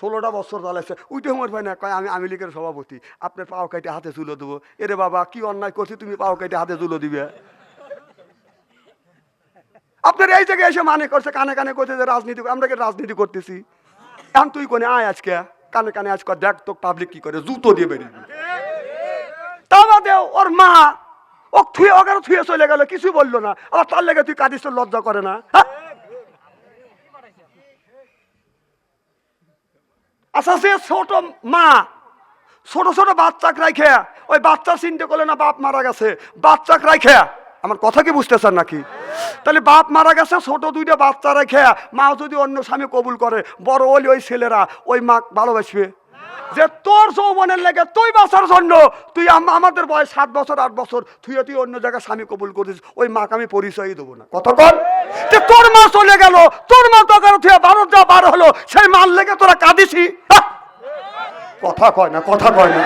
ষোলোটা বছর চালাইছে উইটে আমার ভাই না কয়, আমি আমি লীগের সভাপতি, আপনার পাও কাইটে হাতে তুলে দেবো। এরে বাবা, কি অন্যায় করছি, তুমি পাও কাইটে হাতে তুলে দিবে? আপনার এই জায়গায় এসে মানে করছে, কানে কানে করছে যে রাজনীতি আমরা কি রাজনীতি করতেছি? এখন তুই কোনে আয় আজকে? কানে কানে আজকে দেখ তো পাবলিক কি করে, জুতো দিয়ে বেরিয়ে তা বাদে ওর মা, ও থুয়ে ওখানে থুয়ে চলে গেল কিছু বলল না। আবার তার লেগে তুই কাঁদিস লজ্জা করে না হ্যাঁ? আচ্ছা সে ছোট মা, ছোট ছোট বাচ্চাক রাইখে, ওই বাচ্চা চিনতে করলে না বাপ মারা গেছে, বাচ্চাক রাইখে। আমার কথা কি বুঝতেছেন নাকি? তাহলে বাপ মারা গেছে, ছোট দুইটা বাচ্চা রেখে মা যদি অন্য স্বামী কবুল করে, বড় হলে ওই ছেলেরা, ওই মা ভালোবাসবে। যে তোর যৌবনের লেগে তুই বাঁচার জন্য তুই আমাদের বয়স সাত বছর, আট বছর তুই তুই অন্য জায়গায় স্বামী কবুল করিস, ওই মাকে আমি পরিচয়ই দেবো না। কত কর যে তোর মা চলে গেল, তোর মা তোকে তুই বারো যা বার হলো, সেই মাল লেগে তোরা কাঁদিসি হ্যাঁ? কথা কয় না, কথা কয় না।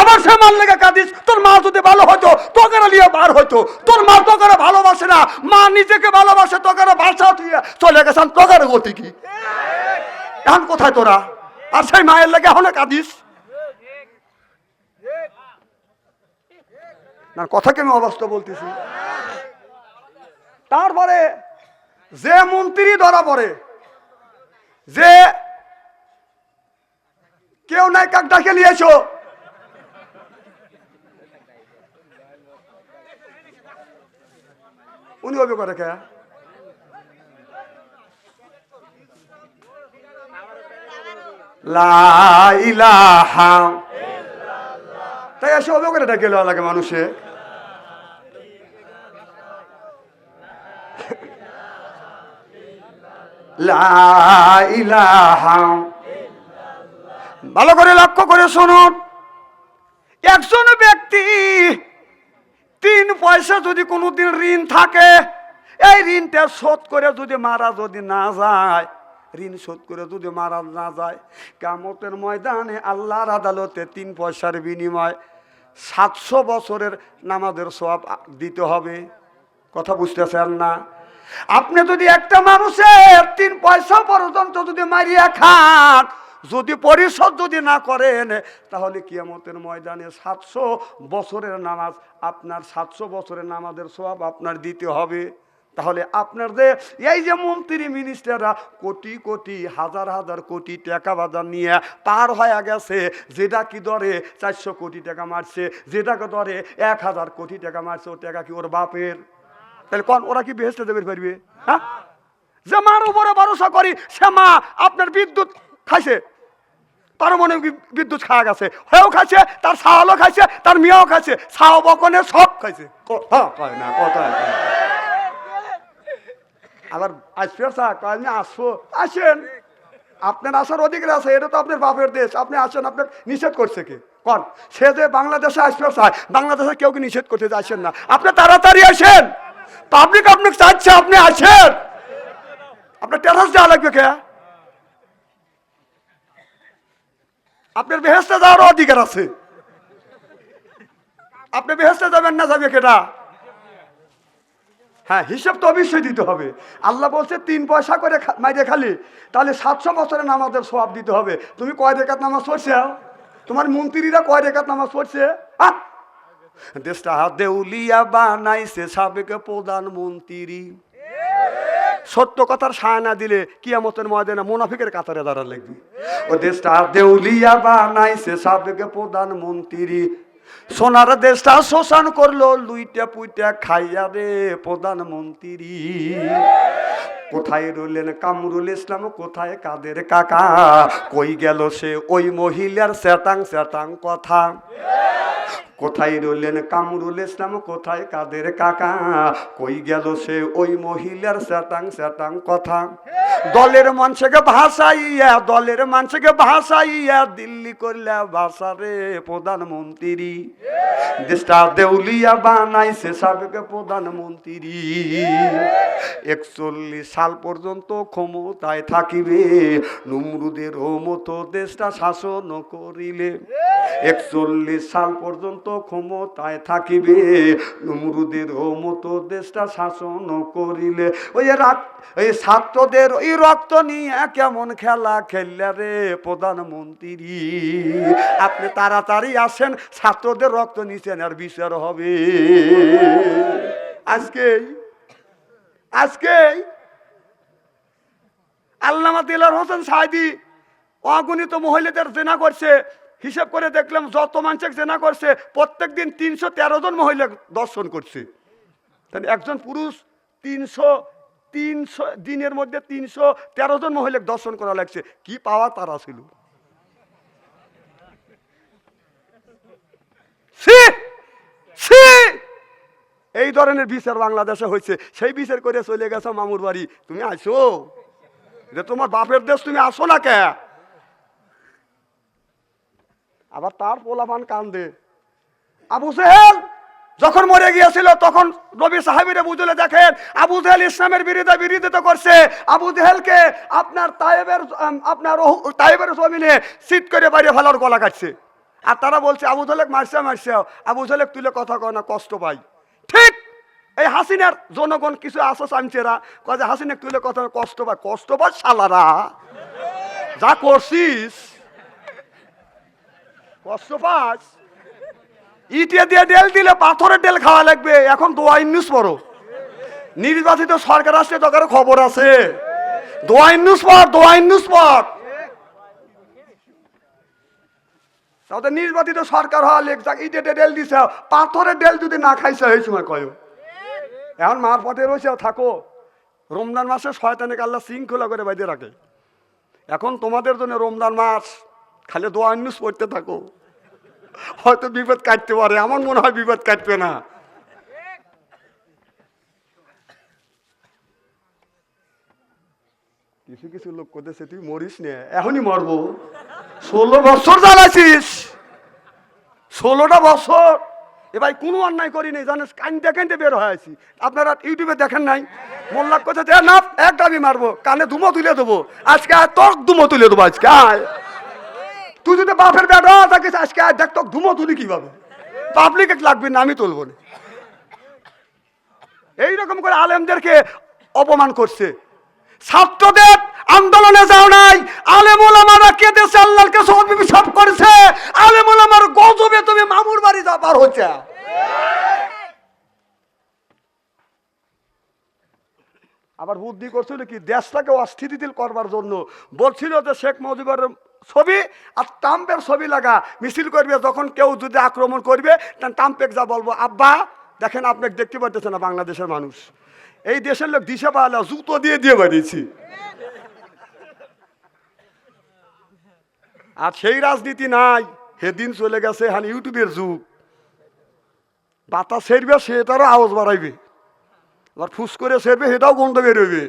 আমার সে মাল লেগে কাঁদিস, তোর মা যদি ভালো হতো তোকে নিয়ে বার হতো তোর মা তোকে ভালোবাসে না, মা নিজেকে ভালোবাসে তোকে বাসা তুই চলে গেছেন তোকে গতি কি? এখন কোথায় তোরা? আর সেই মায়ের লেগে হলে কাঁদিস। না, কথা কেন অবস্থা বলতেছি? তারপরে যে মন্ত্রী ধরা পড়ে, যে কেউ নাই কাক ডাকে নিয়েছো? উনি করে কে তাই এসে হবে করে ডাকে লাগে মানুষে? ভালো করে লক্ষ্য করে শুনুন। একজন ব্যক্তি তিন পয়সা যদি কোনোদিন ঋণ থাকে, এই ঋণটা শোধ করে যদি মারা যদি না যায় ঋণ শোধ করে যদি মারা না যায় কামতের ময়দানে আল্লাহর আদালতে তিন পয়সার বিনিময় সাতশো বছরের নামাজের সব দিতে হবে। কথা বুঝতেছেন না? আপনি যদি একটা মানুষের তিন পয়সা পর্যন্ত যদি মারিয়া খান, যদি পরিশোধ যদি না করেন, তাহলে কিয়ামতের ময়দানে সাতশো বছরের নামাজ, আপনার সাতশো বছরের নামাজের সব আপনার দিতে হবে। তাহলে আপনার যে, এই যে মন্ত্রী মিনিস্টাররা কোটি কোটি, হাজার হাজার কোটি টাকা বাজার নিয়ে পার হয়ে গেছে, যেটা কি ধরে চারশো কোটি টাকা মারছে যেটাকে ধরে এক হাজার কোটি টাকা মারছে, ও টাকা কি ওর বাপের? তাহলে কোন, ওরা কি বেহেস্তে দেবে পারবে হ্যাঁ? যে মার উপরে ভরসা করি, সে মা আপনার বিদ্যুৎ খাইছে, পারমাণবিক বিদ্যুৎ খাওয়া গেছে হয়েও খাইছে, তার ছাওয়ালও খাইছে, তার মেয়েও খাইছে ছাও বকনে সব খাইছে। কথা কয় না কথা। আবার আসবে কয়, আমি আসব। আসেন। আপনার আসার অধিকার আছে, এটা তো আপনার বাপের দেশ। আপনি আসেন, আপনাকে নিষেধ করছে কে? কন? সে যে বাংলাদেশে আসবে চায় বাংলাদেশে কেউ কি নিষেধ করতে আসেন না? আপনি তাড়াতাড়ি আসেন। পাবলিক আপনাকে চাচ্ছে, আপনি আসেন। আপনার টেরাস যাওয়া লাগবে কে? আপনার বেহেস্তে যাওয়ার অধিকার আছে। আপনি বেহেস্তে যাবেন না যাবে কেটা হ্যাঁ হিসাব তো অবশ্যই দিতে হবে। আল্লাহ বলছে, তিন পয়সা করে মাইরে খালি, তাহলে সাতশো বছরের নামাজের সব দিতে হবে। তুমি কয় রেখাত নামাজ পড়ছে? তোমার মন্ত্রীরা কয় রেখাত নামাজ পড়ছে? আহ! দেশটা দেউলিয়া বানাইছে সাবেক প্রধানমন্ত্রী। সত্য কথার সায় না দিলে কিয়ামতের ময়দানে মুনাফিকের কাতারে দাঁড়ার লাগবে। ও দেশটা দেউলিয়া বানাইছে সাবেক প্রধানমন্ত্রী। সোনার দেশটা শোষণ করল, লুইটা পুইটা খাইয়া রে প্রধানমন্ত্রী। কোথায় রইলেন কামরুল ইসলাম, কোথায় কাদের কাকা? কই গেল সে ওই মহিলার স্যাটাং স্যাটাং কথা? কোথায় রইলেন কামরুল ইসলাম? কোথায় কাদের কাকা? কই গেল সে ওই মহিলার স্যাটাং স্যাটাং কথা? দলের মানুষকে ভাসাইয়া দলের মানুষকে ভাসাইয়া দিল্লি করলে ভাষারে প্রধানমন্ত্রী, দেশটা দেউলিয়া বানাইছে সাবেক প্রধানমন্ত্রী। একচল্লিশ সাল পর্যন্ত ক্ষমতায় থাকিবে, নমরুদের মতো দেশটা শাসন করিলে। একচল্লিশ সাল পর্যন্ত মতো ক্ষমতায় থাকিবে। নমরুদের মতো দেশটা শাসন করিলে। ওই রাত ওই ছাত্রদের ওই রক্ত নিয়ে কেমন খেলা খেললে রে প্রধানমন্ত্রী? আপনি তাড়াতাড়ি আসেন, ছাত্রদের রক্ত নিছেন আর বিচার হবে। আজকেই আজকেই আল্লামা দিলার হোসেন সাইদি অগণিত মহিলাদের জেনা করছে। হিসাব করে দেখলাম যত মানুষের জেনা করছে প্রত্যেক দিন তিনশো তেরো জন মহিলা দর্শন করছে। তাহলে একজন পুরুষ তিনশো তিনশো দিনের মধ্যে তিনশো তেরো জন মহিলাকে দর্শন করা লাগছে। কি পাওয়া তারা ছিল! এই ধরনের বিচার বাংলাদেশে হয়েছে। সেই বিচার করে চলে গেছো মামুর বাড়ি। তুমি আসো যে তোমার বাপের দেশ, তুমি আসো না কে? আবার তার পোলাপান কান্দে। আবু সেহেল যখন মরে গিয়েছিল, তখন নবী সাহেবের বুঝলে, দেখেন, আবু জেহেল ইসলামের বিরুদ্ধে বিরোধিতা করছে। আবু জেহেলকে আপনার তায়েবের আপনার তায়েবের জমিনে শীত করে বাইরে ফেলার গলা কাটছে। আর তারা বলছে, আবু জেলেক মারছে মারছে। আবু জলেক তুলে কথা কয় না, কষ্ট পাই। ঠিক এই হাসিনার জনগণ কিছু আসো চামচেরা, কয় যে হাসিনাক তুলে কথা কষ্ট পায় কষ্ট পায় শালারা। যা করছিস কষ্ট পাস। ইটে দিয়ে ডেল দিলে পাথরের ডেল খাওয়া লাগবে। এখন দোয়া ইন্নুস পড়ো। নির্বাচিত সরকার আসলে তোর খবর আছে। দোয়া ইন্নুস পড়, দোয়া ইন্নুস পড়। তাদের নির্বাচিত সরকার হওয়া লেখ যাক, ইটে ডেল দিছে। পাথরের ডেল যদি না খাইছে, এই সময় কয়। এখন মার পথে রয়েছে থাকো। রমজান মাসে শয়তানিক আল্লাহ শৃঙ্খলা করে বাইরে রাখে। এখন তোমাদের জন্য রমজান মাস। খালি দোয়া নিউজ পড়তে থাকো। হয়তো বিপদ কাটতে পারে, আমার মনে হয় বিপদ কাটবে না। কিছু কিছু লোক করতেছে তুই মরিস নে, এখনই মরবো। ষোলো বছর জ্বালাছিস ষোলোটা বছর। এ ভাই, কোনো অন্যায় করি নাই, জানিস কান্দে কান্দে বের হয়ে আছি আপনারা ইউটিউবে দেখেন নাই? মোল্লা কোথায় যে, না, এক দাবি মারবো, কানে ধুমো তুলে দেবো। আজকে তোর ধুমো তুলে দেবো, আজকে, আয়। তুই যদি বাপের বেটা থাকিস, আজকে আর দেখ তোর ধুমো তুলি কীভাবে? পাবলিক লাগবে না, আমি তুলবো না। এইরকম করে আলেমদেরকে অপমান করছে। ছাত্রদের আন্দোলনে যাও নাই, আলেমুল আমারা কেঁদেছে, আল্লাহর কাছে অভিশাপ করেছে। আলেমুল আমার গজবে তুমি মামুর বাড়ি যা, পার হচ্ছে। আবার বুদ্ধি করছিল কি, দেশটাকে অস্থিতিশীল করবার জন্য। বলছিল যে শেখ মুজিবের ছবি আর টাম্পের ছবি লাগা, মিছিল করবে, যখন কেউ যদি আক্রমণ করবে তখন টাম্পেক যা বলব। আব্বা, দেখেন আপনাকে দেখতে পাচ্ছেন না, বাংলাদেশের মানুষ। এই দেশের লোক দিশে পাওয়ালে জুতো দিয়ে দিয়ে বেরিয়েছি আর সেই রাজনীতি নাই, সেদিন চলে গেছে হান ইউটিউবের যুগ। বাতাস সেরবে সেটারও আওয়াজ বাড়াইবে। আবার ফুস করে সেরবে, সেটাও গন্ধ বেরোবে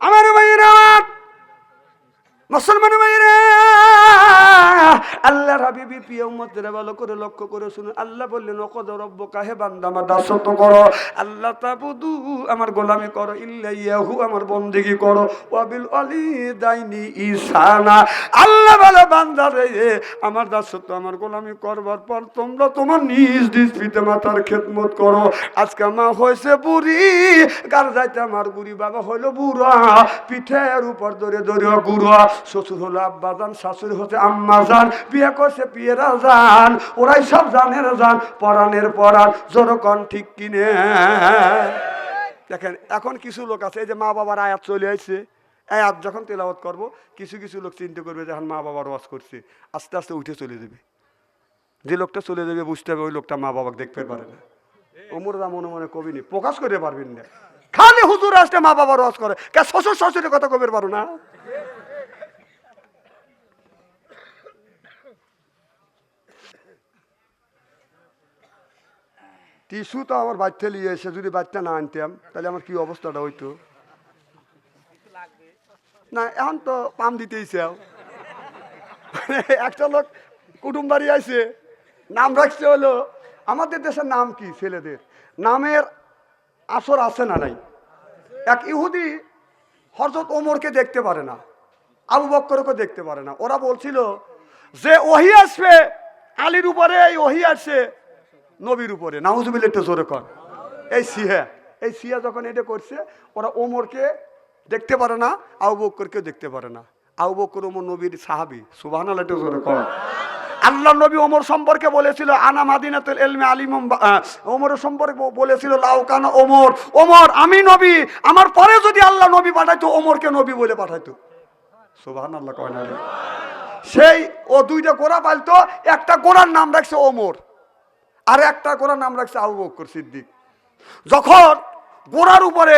আমার ভাইরা মুসলমান আল্লাহ হাবিবি প্রিয় উম্মতেরা ভালো করে লক্ষ্য করে শুনুন। আল্লাহ বললেন, ওকদ রব্ব কাহে বান্দা, আমার করো। আল্লাহ তাবুদু, আমার গোলামি করো। ইল্লাইয়াহু, আমার বন্দেগি করো। ওয়াবিল অলি দাইনি ইসানা। আল্লাহ বলে, বান্দা রে, আমার দাসত্ব, আমার গোলামি করবার পর তোমরা তোমার নিজ নিজ পিতা মাতার খেদমত করো। আজকে মা হয়েছে বুড়ি গার যাইতে আমার বুড়ি বাবা হইল বুড়া। পিঠের উপর ধরে ধরে গুড়া শ্বশুর হলো আব্বা যান শাশুড়ি হচ্ছে আম্মা যান বিয়ে করছে পিয়েরা যান ওরাই সব জানের যান পরাণের পরাণ জোরকন ঠিক কিনে। দেখেন, এখন কিছু লোক আছে, এই যে মা বাবার আয়াত চলে আসছে আয়াত যখন তেলাওয়াত করব, কিছু কিছু লোক চিন্তা করবে যখন মা বাবার ওয়াজ করছে, আস্তে আস্তে উঠে চলে যাবে। যে লোকটা চলে যাবে, বুঝতে হবে ওই লোকটা মা বাবাকে দেখতে পারে না। ওমরদা মনে মনে কবি কবিনি প্রকাশ করতে পারবেন না। খালি হুজুর আসতে মা বাবার ওয়াজ করে। কে শ্বশুর শ্বশুরের কথা কবে পারো না? টিস্যু তো আমার বাচ্চা নিয়ে এসে যদি বাচ্চা না আনতাম, তাহলে আমার কি অবস্থাটা হইতো? না, এখন তো পাম দিতেই চাও একটা লোক কুটুম বাড়ি আছে নাম রাখছে হলো, আমাদের দেশের নাম কি ছেলেদের? নামের আসর আছে না নাই? এক ইহুদি হরজত ওমরকে দেখতে পারে না, আবু বক্করকে দেখতে পারে না। ওরা বলছিল, যে ওহি আসবে, আলীর উপরে এই ওহি আসছে নবীর উপরে। নাউজুবিল একটু জোরে কর। এই সিহা এই সিহা যখন এটা করছে, ওরা ওমরকে দেখতে পারে না, আবু বক্করকে দেখতে পারে না। আবু বক্কর ওমর নবীর সাহাবি। সুবাহ একটু জোরে কর। আল্লাহ নবী ওমর সম্পর্কে বলেছিল, আনা মাদিনাতুল এলমে আলিম ওমর সম্পর্কে বলেছিল লাউকানা ওমর ওমর, আমি নবী, আমার পরে যদি আল্লাহ নবী পাঠাইতো, ওমরকে নবী বলে পাঠাইতো। সুবহান আল্লাহ কয় না সেই ও দুইটা গোড়া পালতো, একটা গোড়ার নাম রাখছে ওমর। আর একটা গোড়ার নাম রাখছে আবু বকর সিদ্দিক। যখন গোড়ার উপরে,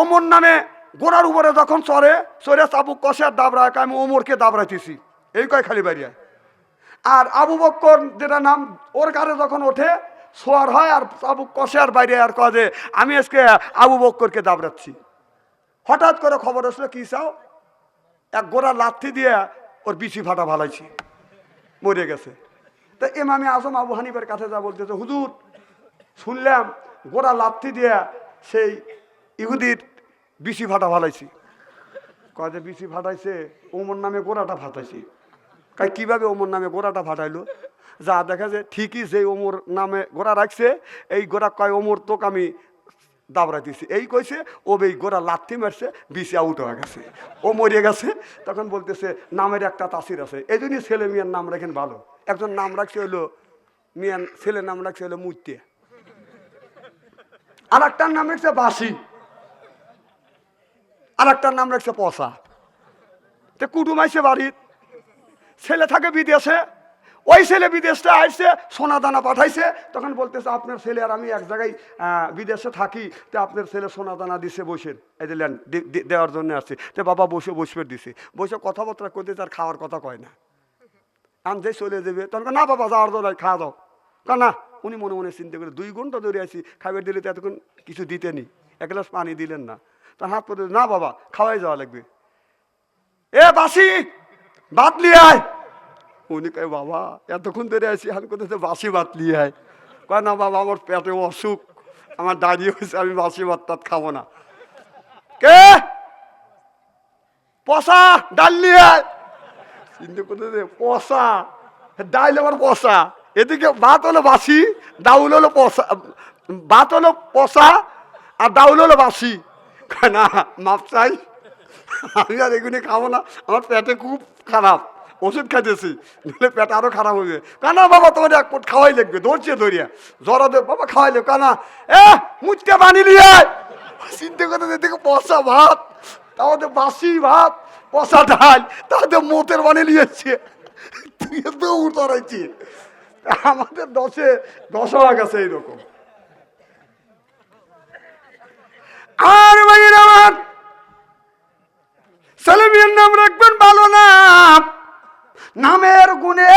ওমর নামে গোড়ার উপরে যখন চড়ে চড়ে চাবু কষে দাবড়ায় আমি ওমরকে দাবড়াইতেছি। এই কয় খালি বাড়িয়ায় আর আবু বক্কর যেটা নাম ওর কারে যখন ওঠে, সোয়ার হয় আর আবু কষে আর বাইরে আর কয় যে, আমি আজকে আবু বক্করকে দাবড়াচ্ছি। হঠাৎ করে খবর আসলো, কি চাও? এক গোড়া লাথি দিয়ে ওর বিচি ফাটা ভালাইছি মরে গেছে। তা এমামে আজম আবু হানিফের কাছে যা বলতেছে, হুজুর, শুনলাম গোড়া লাথি দিয়ে সেই ইহুদির বিচি ফাটা ভালাইছি কয় যে বিচি ফাটাইছে, ওমর নামে গোড়াটা ফাটাইছি। কাই কীভাবে ওমর নামে গোড়াটা ফাটাইলো? যা দেখা যায় ঠিকই যে ওমর নামে গোড়া রাখছে, এই গোড়া কয়, ওমর, তোক আমি দাবড়া দিছি এই কইছে ও এই গোড়া লাথি মারছে বিছে আউট হয়ে গেছে, ও মরে গেছে। তখন বলতেছে, নামের একটা তাসির আছে। এই জন্যই ছেলে মেয়ের নাম রাখেন ভালো। একজন নাম রাখছে হলো মিয়ান ছেলের নাম রাখছে হলো মুইতে আর একটার নাম রাখছে বাসি। আর একটার নাম রাখছে পসা তো কুটুম আইসে বাড়ির। ছেলে থাকে বিদেশে। ওই ছেলে বিদেশটা আসছে সোনা দানা পাঠাইছে। তখন বলতেছে, আপনার ছেলে আর আমি এক জায়গায় বিদেশে থাকি। তো আপনার ছেলে সোনা দানা দিছে বসেন। এই দিলেন দেওয়ার জন্য আসছে। তো বাবা বসে বসবে দিছে। বসে কথাবার্তা করতে তার খাওয়ার কথা কয় না। আন যে চলে যাবে, তখন না বাবা, যাওয়ার দরকার খাওয়া দাও। কা না। উনি মনে মনে চিন্তা করে দুই ঘণ্টা ধরে আছি খাবার দিলে তো এতক্ষণ কিছু দিতেনি এক গ্লাস পানি দিলেন না। তার হাত পরে না বাবা, খাওয়াই যাওয়া লাগবে। এ বাসি ভাত লিয়ে আয়। উনি কয়, বাবা, এতক্ষণ ধরে আছি আমি কোথাও বাসি ভাত লিয়ে আয়? কয়, না বাবা, আমার পেটে অসুখ, আমার দাঁড়িয়ে হয়েছে আমি বাসি ভাত খাব না। কে? পশা ডাল নিয়ে আয়। পশা ডাইল আমার পশা এদিকে ভাত হলো বাসি ডাউল হলো পশা ভাত হলো পশা আর ডাউল হলো বাসি না, মাপ চাই। আমি আর এগুলি খাব না, আমার পেটে খুব খারাপ, ওষুধ খাইতেছি নাহলে পেট আরও খারাপ হবে কানা বাবা তোমার এক পোট খাওয়াই লাগবে, ধরছে ধরিয়া। জ্বরা দে, বাবা, খাওয়াই লাগবে। কানা এ, মুচকে বানি নিয়ে। চিন্তা করতে দেখে পচা ভাত তাহলে বাসি ভাত। পচা ডাল তাহলে মোতের বানি নিয়েছে। তুই দৌড় তরাইছি আমাদের দশে দশ হওয়া গেছে এইরকম। আর ভাইয়ের আমার ছেলেমেয়ের নাম রাখবেন ভালো নাম নামের গুণে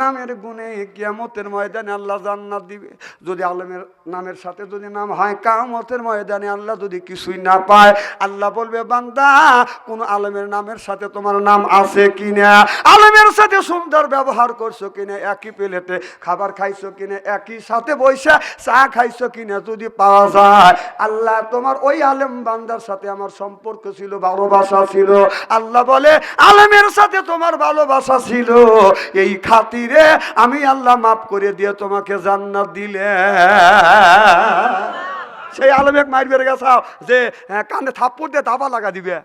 নামের গুণে কিয়ামতের ময়দানে আল্লাহ জান্নাত দিবে। যদি আলমের নামের সাথে যদি নাম হয় কামতের ময়দানে আল্লাহ যদি কিছুই না পায়, আল্লাহ বলবে, বান্দা, কোন আলমের নামের সাথে তোমার নাম আছে কিনা? আলমের সাথে সুন্দর ব্যবহার করছ কিনা? একই প্লেটে খাবার খাইছো কিনা? একই সাথে বৈশা চা খাইছো কিনা? যদি পাওয়া যায়, আল্লাহ, তোমার ওই আলেম বান্দার সাথে আমার সম্পর্ক ছিল, ভালোবাসা ছিল। আল্লাহ বলে, আলেমের সাথে তোমার ভালোবাসা ছিল। এই খাতিরে আমি আল্লাহ মাফ করে দিয়ে তোমাকে জান্নাত দিলে। সেই আলেমেক মাইর বেড়ে গেছাও যে হ্যাঁ, কানে থাপ্পড় দিয়ে দাবা লাগা দিবে।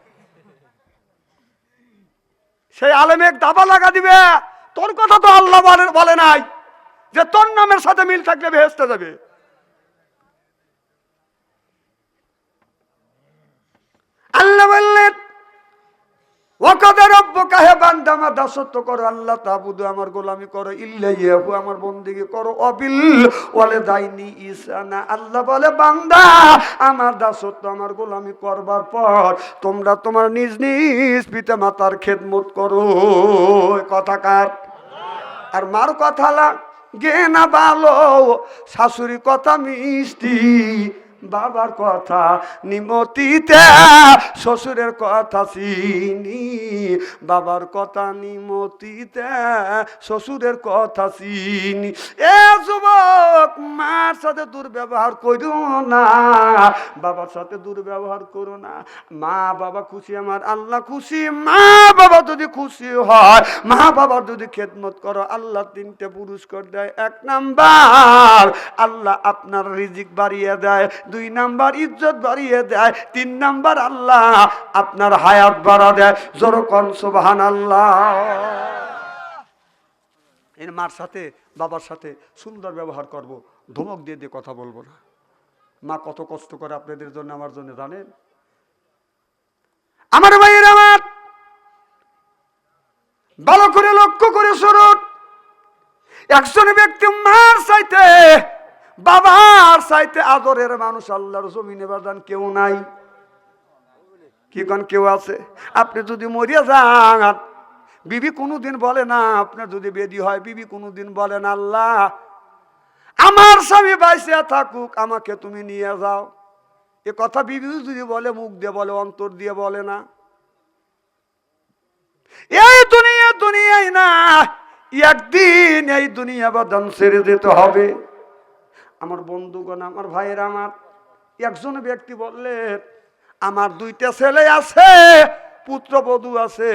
সেই আলেমেক দাবা লাগা দিবে। তোর কথা তো আল্লাহ বলে বলে নাই যে তোর নামের সাথে মিল থাকলে ভেস্তে যাবে। আল্লাহ বললেন ওকদে রব্ব কাহে বান্দা আমার করো, আল্লাহ আমার আমার করো, অবিল দাইনি আল্লাহ বলে, বান্দা, আমার আমার করবার পর তোমরা তোমার নিজ নিজ পিতা মাতার খেদমত করো। কথা কার? আর মার কথা গে না ভালো, শাশুড়ি কথা মিষ্টি। বাবার কথা, নিমতিতে শ্বশুরের কথা চিনি। বাবার কথা, নিমতিতে শ্বশুরের কথা চিনি। এ যুবক, মার সাথে দুর্ব্যবহার করো না, বাবার সাথে দুর্ব্যবহার করো না। মা বাবা খুশি, আমার আল্লাহ খুশি। মা বাবা যদি খুশি হয়, মা বাবার যদি খেদমত করো, আল্লাহ তিনটে পুরস্কার দেয়। এক নাম্বার, আল্লাহ আপনার রিজিক বাড়িয়ে দেয়। দুই নাম্বার ইজ্জত বাড়িয়ে দেয়, তিন নাম্বার আল্লাহ আপনার হায়াত বাড়া দেয়। জোরকন সুবহান আল্লাহ এর মার সাথে, বাবার সাথে সুন্দর ব্যবহার করব। ধমক দিয়ে দিয়ে কথা বলব না। মা কত কষ্ট করে আপনাদের জন্য, আমার জন্য জানেন? আমার ভাইয়ের আমার। ভালো করে লক্ষ্য করে শুনুন। একজন ব্যক্তি মার চাইতে বাবার চাইতে আদরের মানুষ আল্লাহর জমিনে বাদান কেউ নাই। কি কোন, কেউ আছে? আপনি যদি মরিয়া যান বিবি কোনোদিন বলে না, আপনার যদি বেদি হয়, বিবি কোনোদিন বলে না, আল্লাহ, আমার স্বামী বাইসে থাকুক, আমাকে তুমি নিয়ে যাও। এ কথা বিবি যদি বলে, মুখ দিয়ে বলে, অন্তর দিয়ে বলে না। এই দুনিয়া, দুনিয়াই না, একদিন এই দুনিয়া বাদান ছেড়ে যেতে হবে। আমার বন্ধুগণ, আমার ভাইয়ের, আমার একজন ব্যক্তি বললেন আমার দুইটা ছেলে আছে পুত্রবধূ আছে,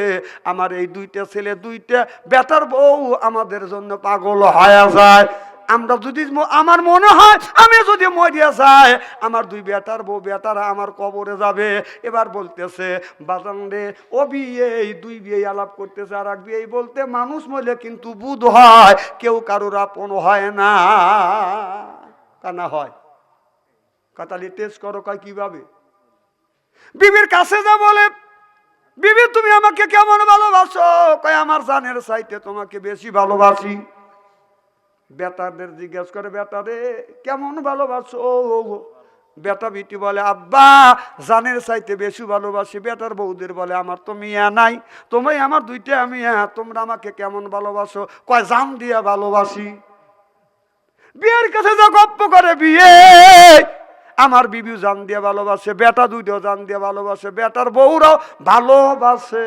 আমার এই দুইটা ছেলে দুইটা বেটার বউ, আমাদের জন্য পাগল হয়ে যায়। আমরা যদি আমার মনে হয়, আমি যদি মরিয়া যাই, আমার দুই বেটার বউ, বেটারা আমার কবরে যাবে। এবার বলতেছে, বাজান রে, ও বিয়ে দুই বিয়ে আলাপ করতেছে, আর এক বিয়ে বলতে, মানুষ মরলে কিন্তু বুধ হয়, কেউ কারোর আপন হয় না। কানা হয়। কাতালি টেস্ট করো, কয় কীভাবে? বিবির কাছে যা বলে, বিবি, তুমি আমাকে কেমন ভালোবাসো? কয়, আমার জানের সাইতে তোমাকে বেশি ভালোবাসি। বেটাদের জিজ্ঞেস করে, বেটারে, কেমন ভালোবাসো? বেটা বিটি বলে, আব্বা, জানের চাইতে বেশি ভালোবাসি। বেটার বৌদের বলে, আমার তো মিয়া নাই, তোমায় আমার দুইটা মিয়া, তোমরা আমাকে কেমন ভালোবাসো? কয়, জান দিয়া ভালোবাসি। বিয়ের কাছে যা গপ্প করে বিয়ে আমার বিবিও জান দিয়ে ভালোবাসে বেটা দুইটাও জান দিয়ে ভালোবাসে বেটার বউরাও ভালোবাসে।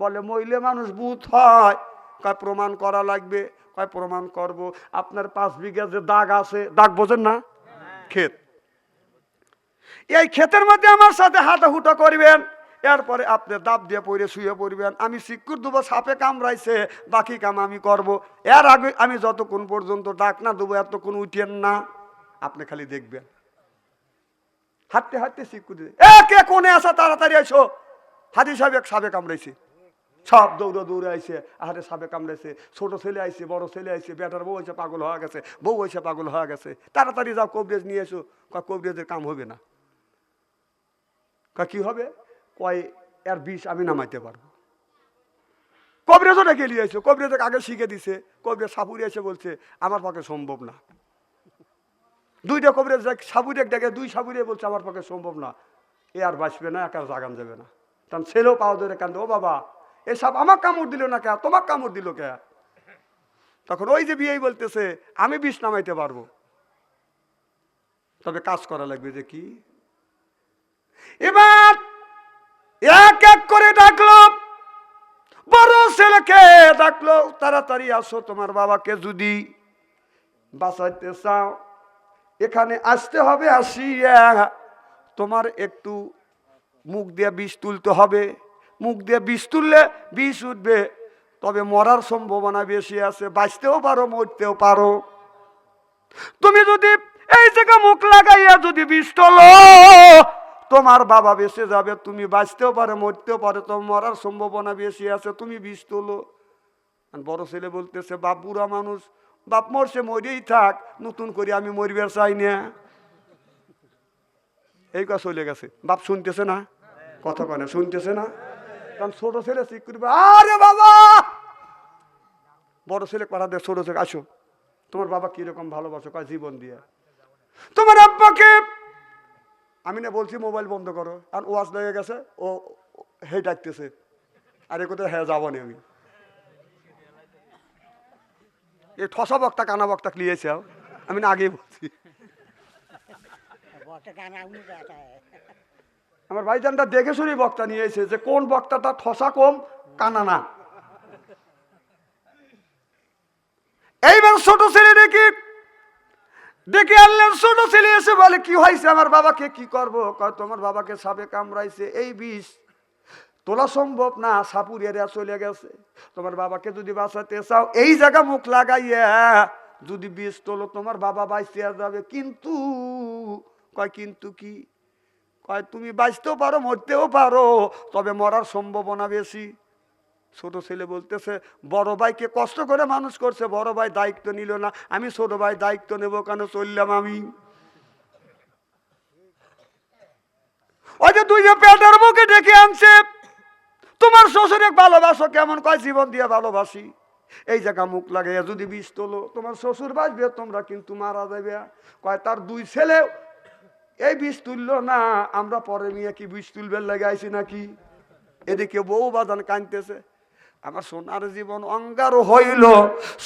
বলে মহিলা মানুষ বুথ হয়। কয় প্রমাণ করা লাগবে। কয় প্রমাণ করব। আপনার পাঁচ বিঘা যে দাগ আছে দাগ বোঝেন না? ক্ষেত এই ক্ষেতের মধ্যে আমার সাথে হাঁটাহুটা করবেন। এরপরে আপনি দাব দিয়ে পড়ে শুয়ে পড়বেন। আমি সিকুর দেবো সাপে কামড়াইছে, বাকি কাম আমি করব। এর আগে আমি যতক্ষণ পর্যন্ত ডাক না দেবো, এতক্ষণ উঠেন না। আপনি খালি দেখবেন। হাঁটতে হাঁটতে দিবে, এ, কে কোনে আসা তাড়াতাড়ি আইসো। হাতি সাহেব সাপে কামড়াইছে। সব দৌড়ে দৌড়ে আইসে, আহারে সাপে কামড়েছে ছোট ছেলে আইছে বড় ছেলে আইছে বেটার বউ হয়েছে পাগল হয়ে গেছে, বউ হয়েছে পাগল হয়ে গেছে। তাড়াতাড়ি যাও, কবরেজ নিয়ে এসো। কবরেজের কাম হবে না। কি হবে? কয়, এর বিষ আমি নামাইতে পারব। কবরেজও ডেকে নিয়ে এসো কবরেজকে আগে শিখে দিছে কবরেজ সাপুরি এসে বলছে, আমার পক্ষে সম্ভব না। দুইটা কবরেজ সাপুরি ডেকে, দুই সাপুরে বলছে, আমার পক্ষে সম্ভব না। এ আর বাঁচবে না, একা জাগান যাবে না। তখন ছেলেও পাওয়া ধরে কান্দে, ও বাবা, এসব আমার কামড় দিল না কে? তোমার কামড় দিল কে? তখন ওই যে বিয়েই বলতেছে, আমি বিষ নামাইতে পারব। তবে কাজ করা লাগবে যে কি? এবার এক এক করে ডাকলো। বড় ছেলেকে ডাকলো, তাড়াতাড়ি আসো, তোমার বাবাকে যদি বাঁচাইতে চাও, এখানে আসতে হবে, আসিয়া তোমার একটু মুখ দিয়ে বিষ তুলতে হবে। মুখ দিয়ে বিষ তুললে বিষ উঠবে, তবে মরার সম্ভাবনা বেশি আছে, বাঁচতেও পারো, মরতেও পারো। তুমি যদি এই জায়গা মুখ লাগাইয়া যদি বিষ তোলো তোমার বাবা বেঁচে যাবে, তুমি বাঁচতেও পারে, মরতেও পারে, তো মরার সম্ভাবনা বেশি আছে, তুমি বিষ তোলো। বড় ছেলে বলতেছে, বাপ বুড়া মানুষ, বাপ মরছে, মরেই থাক, নতুন করে আমি মরিবার চাই না। এই কথা চলে গেছে। বাপ শুনতেছে না? কথা কনে শুনতেছে না? কারণ ছোট ছেলে ঠিক করবে? আরে বাবা! বড় ছেলে পাড়া দেয় ছোট ছেলে, আসো। তোমার বাবা কীরকম ভালোবাসো? কয়, জীবন দিয়ে। তোমার আব্বাকে আমি না বলছি মোবাইল বন্ধ করো। আর ওয়াজ লেগে গেছে, ও হে ডাকতেছে। আরে কোথায় হ্যাঁ যাব আমি। এই ঠসা বক্তা, কানা বক্তা লিয়েছে আমি না আগেই বলছি। আমার ভাইজানটা দেখে শুনে বক্তা নিয়ে এসে যে কোন বক্তাটা ঠসা কম, কানা না। এইবার ছোট ছেলে দেখি দেখে আনলেন, ছোট ছেলে এসে বলে, কি হয়েছে? আমার বাবাকে কি করব? তোমার বাবাকে সাপে কামড়াইছে। এই বিষ, তোলা সম্ভব না সাপুর এরিয়া চলে গেছে। তোমার বাবাকে যদি বাঁচাতে চাও, এই জায়গা মুখ লাগাইয়া যদি বিষ তোলো, তোমার বাবা বাইসিয়া যাবে। কিন্তু, কয়, কিন্তু কি? কয়, তুমি বাঁচতেও পারো, মরতেও পারো, তবে মরার সম্ভাবনা বেশি। ছোট ছেলে বলতেছে, বড় ভাইকে কষ্ট করে মানুষ করছে, বড় ভাই দায়িত্ব নিল না, আমি ছোট ভাই দায়িত্ব নেব কেন, চললাম আমি। ওই যে দুই যে পেটের মুখে ডেকে আনছে, তোমার শ্বশুরে ভালোবাসো কেমন? কয় জীবন দিয়ে ভালোবাসি? এই জায়গা মুখ লাগাইয়া যদি বিষ তোলো, তোমার শ্বশুর বাঁচবে, তোমরা কিন্তু মারা যাবে কয়, তার দুই ছেলে, এই বিষ তুললো না, আমরা পরে নিয়ে কি বিষ তুলবে লাগাইছি নাকি? এদিকে বউ বাদান কানতেছে আমার সোনার জীবন অঙ্গার হইল,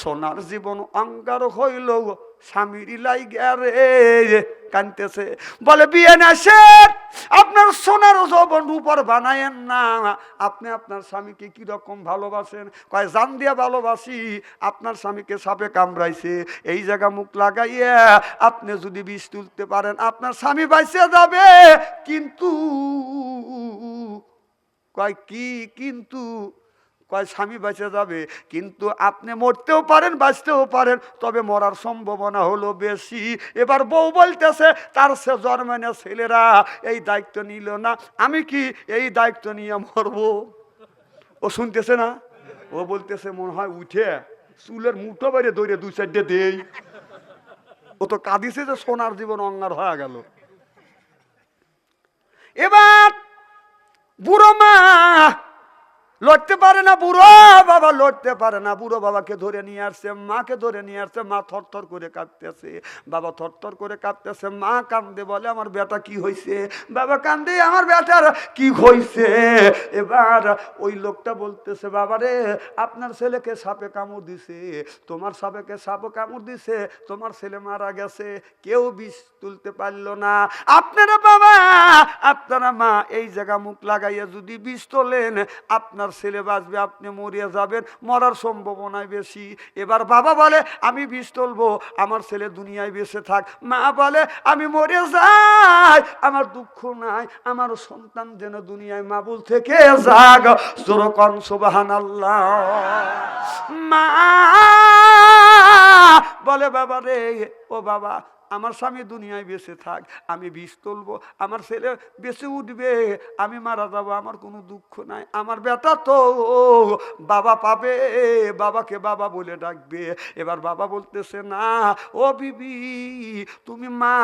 সোনার জীবন অঙ্গার হইল স্বামীর লাই রে কানতেছে বলে, বিয়ে না শেখ আপনার সোনার যৌবন উপর বানায়েন না। আপনি আপনার স্বামীকে কি রকম ভালোবাসেন? কয়, জান দিয়া ভালোবাসি, আপনার স্বামীকে সাপে কামড়াইছে। এই জায়গা মুখ লাগাইয়া আপনি যদি বিষ তুলতে পারেন, আপনার স্বামী বাইসে যাবে। কিন্তু, কয়, কি, কিন্তু? কয়, স্বামী বেঁচে যাবে, কিন্তু আপনি মরতেও পারেন, বাঁচতেও পারেন, তবে মরার সম্ভাবনা হলো বেশি। এবার বউ বলতেছে, তার সে জন্মানো ছেলেরা, এই দায়িত্ব নিল না, আমি কি এই দায়িত্ব নিয়ে মরবো? ও শুনতেছে না? ও বলতেছে, মনে হয় উঠে চুলের মুঠো বাইরে দৌড়ে দুই চারটে দেই। ও তো কাঁদিছে যে সোনার জীবন অঙ্গার হয়ে গেল। এবার বুড়ো মা লড়তে পারে না বুড়ো বাবা, লড়তে পারে না। বুড়ো বাবাকে ধরে নিয়ে আসছে, মাকে ধরে নিয়ে আসছে, মা থরথর করে কাঁদতেছে। বাবা থরথর করে কাঁদতেছে, মা কান্দে বলে, আমার বেটা কি হয়েছে বাবা কান্দে, আমার বেটার কি হয়েছে এবার ওই লোকটা বলতেছে, বাবা রে, আপনার ছেলেকে সাপে কামড় দিছে। তোমার সাপেকে সাপ কামড় দিছে, তোমার ছেলে মারা গেছে। কেউ বিষ তুলতে পারল না। আপনারা বাবা, আপনারা মা, এই জায়গা মুখ লাগাইয়া যদি বিষ তোলেন, আপনার ছেলে বাঁচবে, আপনি মরিয়া যাবেন, মরার সম্ভাবনায় বেশি। এবার বাবা বলে, আমি বিষ তুলবো, আমার ছেলে দুনিয়ায় বেঁচে থাক। মা বলে, আমি মরে যাই, আমার দুঃখ নাই, আমার সন্তান যেন দুনিয়ায় মাবুল থেকে যাক। সুরকন সুবাহান আল্লাহ মা বলে, বাবা রে, ও বাবা আমার স্বামী দুনিয়ায় বেঁচে থাক, আমি বিষ তুলবো, আমার ছেলে বেঁচে উঠবে, আমি মারা যাব, আমার কোনো দুঃখ নাই। আমার বেটা তো বাবা পাবে, বাবাকে বাবা বলে ডাকবে। এবার বাবা বলতেছে, না, ও বিবি, তুমি মা,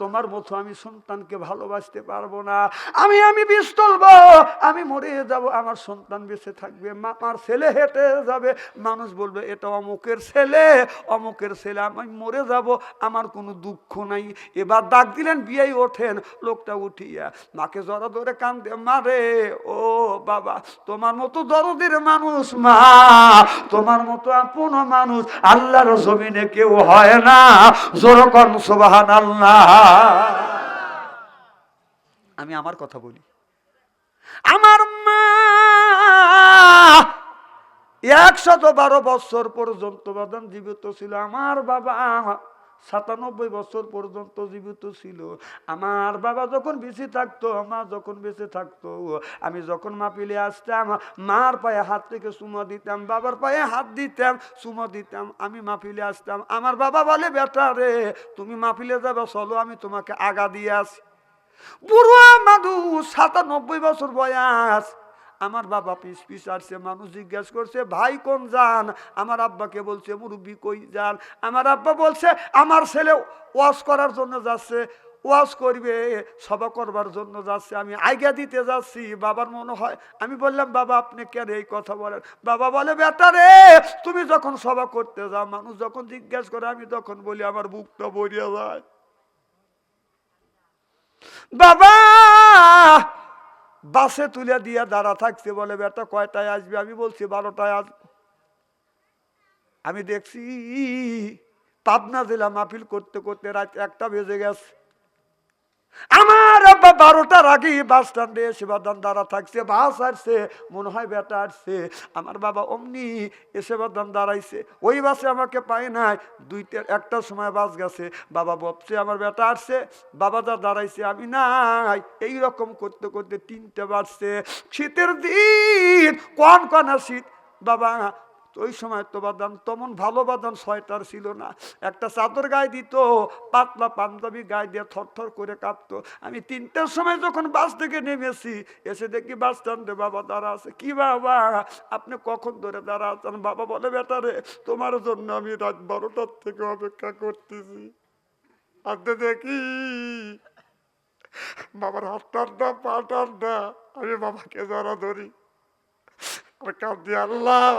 তোমার মতো আমি সন্তানকে ভালোবাসতে পারব না। আমি আমি বিষ তুলবো, আমি মরে যাব, আমার সন্তান বেঁচে থাকবে, মা আমার ছেলে হেঁটে যাবে। মানুষ বলবে, এটা অমুকের ছেলে অমুকের ছেলে, আমি মরে যাব, আমার কোনো দুঃখ নাই। এবার ডাক দিলেন, বিয়েই ওঠেন। লোকটা উঠিয়া মাকে জড়া ধরে কান্দে মারে ও বাবা, তোমার মতো দরদের মানুষ, মা, তোমার মতো আপন মানুষ, আল্লাহর জমিনে কেউ হয় না। জোরকন সোবাহান আল্লাহ আমি আমার কথা বলি। আমার মা একশত বারো বছর পর্যন্ত জীবিত ছিল। আমার বাবা সাতানব্বই বছর পর্যন্ত জীবিত ছিল। আমার বাবা যখন বেঁচে থাকতো, মা যখন বেঁচে থাকতো, আমি যখন মাপিলে আসতাম, মার পায়ে হাত থেকে চুমা দিতাম, বাবার পায়ে হাত দিতাম চুমা দিতাম, আমি মাপিলে আসতাম। আমার বাবা বলে, বেটা রে, তুমি মাপিলে যাবে, চলো, আমি তোমাকে আগা দিয়ে আসি। বুড়ো মানুষ সাতানব্বই বছর বয়স। আমার বাবা পিস পিস আসছে, মানুষ জিজ্ঞেস করছে, ভাই, কোন যান? আমার আব্বাকে বলছে, মুরব্বী, কই যান? আমার আব্বা বলছে, আমার ছেলে ওয়াশ করার জন্য যাচ্ছে ওয়াশ করবে, সভা করবার জন্য যাচ্ছে, আমি আইগা দিতে যাচ্ছি। বাবার মনে হয়, আমি বললাম, বাবা, আপনি কেন এই কথা বলেন? বাবা বলে, বেটা রে, তুমি যখন সভা করতে যাও, মানুষ যখন জিজ্ঞেস করে, আমি তখন বলি, আমার বুকটা বরিয়ে যায়। বাবা বাসে তুলে দিয়ে দাঁড়া থাকছে বলে, বেটা, কয়টায় আসবে? আমি বলছি, বারোটায় আসব আমি দেখছি, পাবনা জেলা মাহফিল করতে করতে রাত একটা বেজে গেছে। আমার আব্বা বারোটার আগে বাস স্ট্যান্ডে এসে বাদান দাঁড়া থাকছে, বাস আসছে মনে হয় বেটা আসছে আমার বাবা অমনি এসে বাদান দাঁড়াইছে ওই বাসে আমাকে পায় নাই। দুইটা একটার সময় বাস গেছে। বাবা বলছে আমার বেটা আসছে বাবা যা দাঁড়াইছে আমি নাই। এই রকম করতে করতে তিনটে বাজছে। শীতের দিন, কন কনা শীত। বাবা ওই সময় তো বাদান তেমন ভালো বাদান ছয়টার ছিল না। একটা চাদর গায়ে দিত, পাতলা পাঞ্জাবি গায়ে দিয়ে থরথর করে কাঁপতো। আমি তিনটার সময় যখন বাস থেকে নেমেছি, এসে দেখি বাস স্ট্যান্ডে বাবা দাঁড়া আছে। কি বাবা? আপনি কখন ধরে দাঁড়া আছেন? বাবা বলে বেটারে তোমার জন্য আমি রাত বারোটার থেকে অপেক্ষা করতেছি। আপনি দেখি, বাবার হাত টান্না পা টান্না আমি বাবাকে জড়া ধরি। আর কাঁদি, আল্লাহ!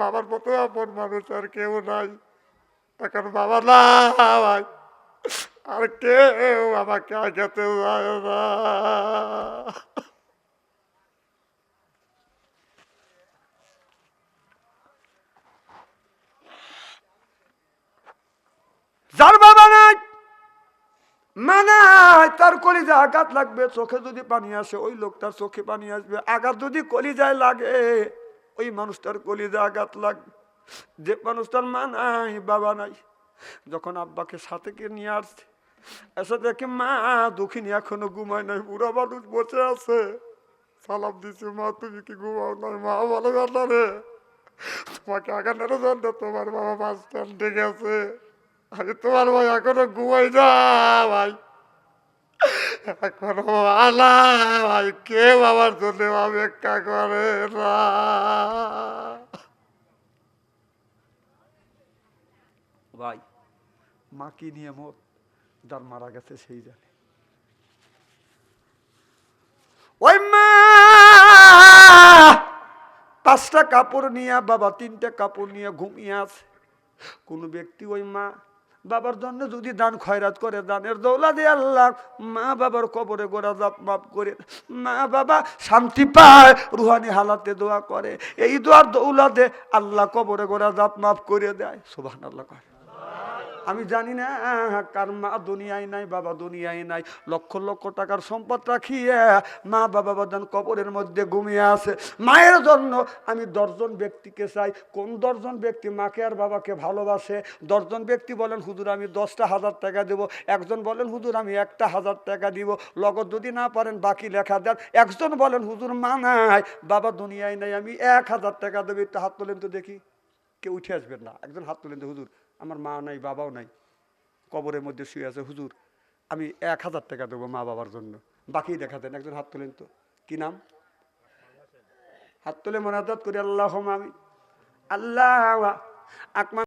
বাবার মতো আপন মানুষ আর কেউ নাই। এখন বাবা নাই আর কেউ আমাকে আগাতে যায় না। যার বাবা নাই মানে তার কলিজা আঘাত লাগবে, চোখে যদি পানি আসে, ওই লোকটার চোখে পানি আসবে, আঘাত যদি কলিজায় লাগে ওই মানুষটার কলিজা আঘাত লাগবে যে মানুষটার মা নাই, বাবা নাই। যখন আব্বাকে সাথে কে নিয়ে আসছে, এসে দেখে মা দুঃখিনী এখনও ঘুমায় নাই, বুড়া মানুষ বসে আছে। সালাম দিছে, মা, তুমি কি ঘুমাও নাই? মা বলে বেটা রে। তোমাকে আঘাতের জন্য তোমার বাবা বাস স্ট্যান্ডে গেছে। আমি তোমার ভাই এখনও ঘুমাই না, ভাই। এখনও আলা ভাই কে বাবার জন্য অপেক্ষা করে না ভাই মা কি নিয়ে মত যার মারা গেছে সেই জানে। ওই মা! পাঁচটা কাপড় নিয়ে, বাবা তিনটা কাপড় নিয়ে ঘুমিয়ে আছে। কোন ব্যক্তি ওই মা বাবার জন্য যদি দান খয়রাত করে, দানের দৌলা দিয়ে আল্লাহ মা বাবার কবরে গোড়া জাপ মাপ করে, মা বাবা শান্তি পায়, রুহানি হালাতে দোয়া করে, এই দোয়ার দৌলা দে আল্লাহ কবরে গোড়া জাপ মাপ করে দেয়। সুবাহ আল্লাহ করে আমি জানি না কার মা দুনিয়ায় নাই, বাবা দুনিয়ায় নাই। লক্ষ লক্ষ টাকার সম্পদ রাখিয়ে মা, বাবা বাদান কবরের মধ্যে ঘুমিয়ে আছে। মায়ের জন্য আমি দশজন ব্যক্তিকে চাই। কোন দশজন ব্যক্তি মাকে আর বাবাকে ভালোবাসে? দশজন ব্যক্তি বলেন, হুজুর, আমি দশটা হাজার টাকা দেব। একজন বলেন, হুজুর, আমি একটা হাজার টাকা দিব। লগত যদি না পারেন, বাকি লেখা দেন। একজন বলেন, হুজুর, মা নাই, বাবা দুনিয়ায় নাই, আমি এক হাজার টাকা দেবো। একটু হাত তোলেন তো দেখি, কেউ উঠে আসবেন না। একজন হাত তোলেন তো, হুজুর আমার মা নাই, বাবাও নাই। কবরের মধ্যে শুয়ে আছে, হুজুর, আমি এক হাজার টাকা দেবো মা বাবার জন্য। বাকি দেখা দেন, একজন হাত তোলেন তো। কি নাম? হাত তুলে মনাজাত করি আল্লাহ আমি আল্লাহ আকমা